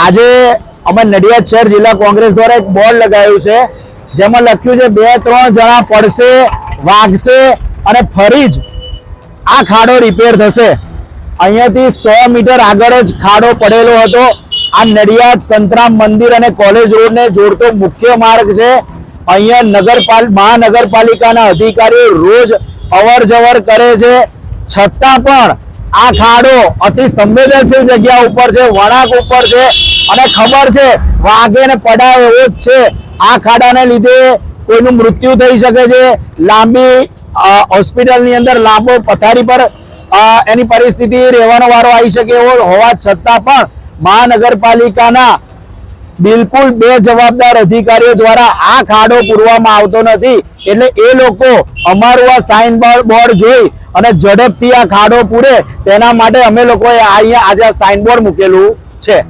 આજે અમે નડિયાદ શહેર જિલ્લા કોંગ્રેસ દ્વારા એક બોર્ડ લગાવ્યું છે, જેમાં લખ્યું છે, બે ત્રણ જણા પડશે, વાગશે અને ફરી જ આ ખાડો રિપેર થશે. અહીંયાથી સો મીટર આગળ જ ખાડો પડેલો હતો. આ નડિયાદ સંતરામ મંદિર અને કોલેજ રોડને જોડતો મુખ્ય માર્ગ છે. અહીંયા નગરપાલ, મહાનગરપાલિકાના અધિકારીઓ રોજ અવર જવર કરે છે. છતાં પણ આ ખાડો અતિ સંવેદનશીલ જગ્યા ઉપર છે, વળાંક ઉપર છે અને ખબર છે વાગે ને પડાય એવો જ છે. આ ખાડાને લીધે કોઈનું મૃત્યુ થઈ શકે છે. લાંબી હોસ્પિટલની અંદર લાંબો પથારી પર એની પરિસ્થિતિ રહેવાનો વારો આવી શકે એવો હોવા છતાં પણ મહાનગરપાલિકાના બિલકુલ બે જવાબદાર અધિકારીઓ દ્વારા આ ખાડો પૂરવામાં આવતો નથી. એટલે એ લોકો અમારું આ સાઇન બોર્ડ જોઈ અને ઝડપથી આ ખાડો પૂરે. તેના માટે અમે લોકોએ અહીંયા આજે સાઇન બોર્ડ મૂકેલું છે.